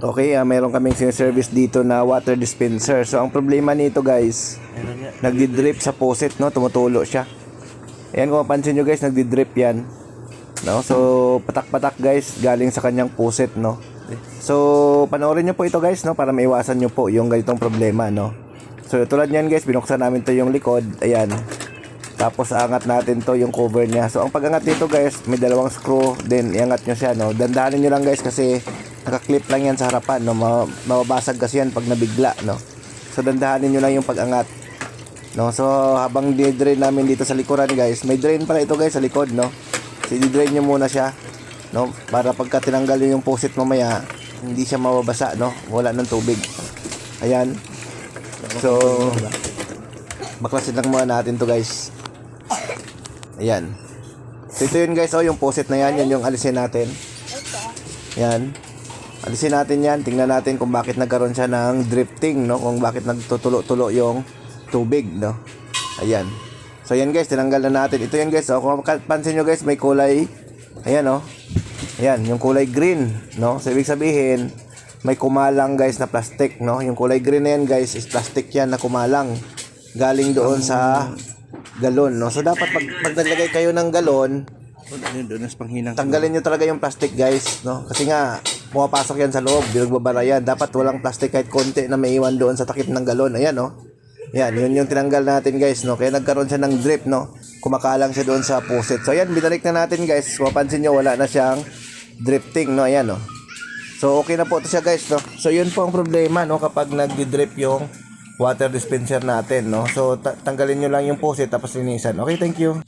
Okay, ah, meron kaming sinaservice dito na water dispenser. So, ang problema nito guys, nagdi-drip sa faucet, no? Tumutulo siya. Ayan, kung mapansin nyo guys, nagdi-drip yan. No? So, patak-patak guys, galing sa kanyang faucet, no? So, panoorin nyo po ito guys, no? Para maiwasan nyo po yung ganitong problema, no? So, tulad niyan guys, binuksan namin to yung likod. Ayan. Tapos, angat natin to yung cover niya. So, ang pag-angat dito guys, may dalawang screw. Then, iangat nyo siya, no? Dandahanin nyo lang guys kasi nakaklip lang yan sa harapan, no? Ma- mababasag kasi yan pag nabigla, no? So, dandahanin nyo lang yung pag-angat. No, so habang di-drain namin dito sa likuran guys, may drain pala ito guys sa likod, no. So di-drain nyo muna siya, no, para pagka tinanggal yung faucet mamaya, hindi siya mababasa, no. Wala ng tubig. Ayan. So baklasin lang muna natin to guys. Ayan. So ito yun guys, oh, yung faucet na yan, yan yung alisin natin. Yan. Alisin natin yan, tingnan natin kung bakit nagkaroon siya ng drifting, no? Kung bakit nagtutulo-tulo yung tubig, no? Ayan. So, yan guys, tinanggal na natin. Ito yan guys, oh. Kung pansin nyo guys, may kulay, ayan, oh. Ayan, yung kulay green, no? So, ibig sabihin, may kumalang guys na plastic, no? Yung kulay green na yan guys, is plastic yan na kumalang. Galing doon sa galon, no? So, dapat pag, pag naglagay kayo ng galon, Doon nas panghinang. tanggalin nyo talaga yung plastic guys no? Kasi nga pumapasok yan sa loob binagbabara yan. Dapat walang plastic kahit konti na may iwan doon sa takip ng galon. Ayan no? Yan yun yung tinanggal natin guys no? Kaya nagkaroon siya ng drip no? Kumakalang siya doon sa faucet so ayan binalik na natin guys. Mapansin nyo wala na siyang drifting no? Ayan no? So okay na po to siya guys no? So yun po ang problema no? Kapag nagdi-drip yung water dispenser natin no? So ta- tanggalin nyo lang yung faucet tapos linisan. Okay thank you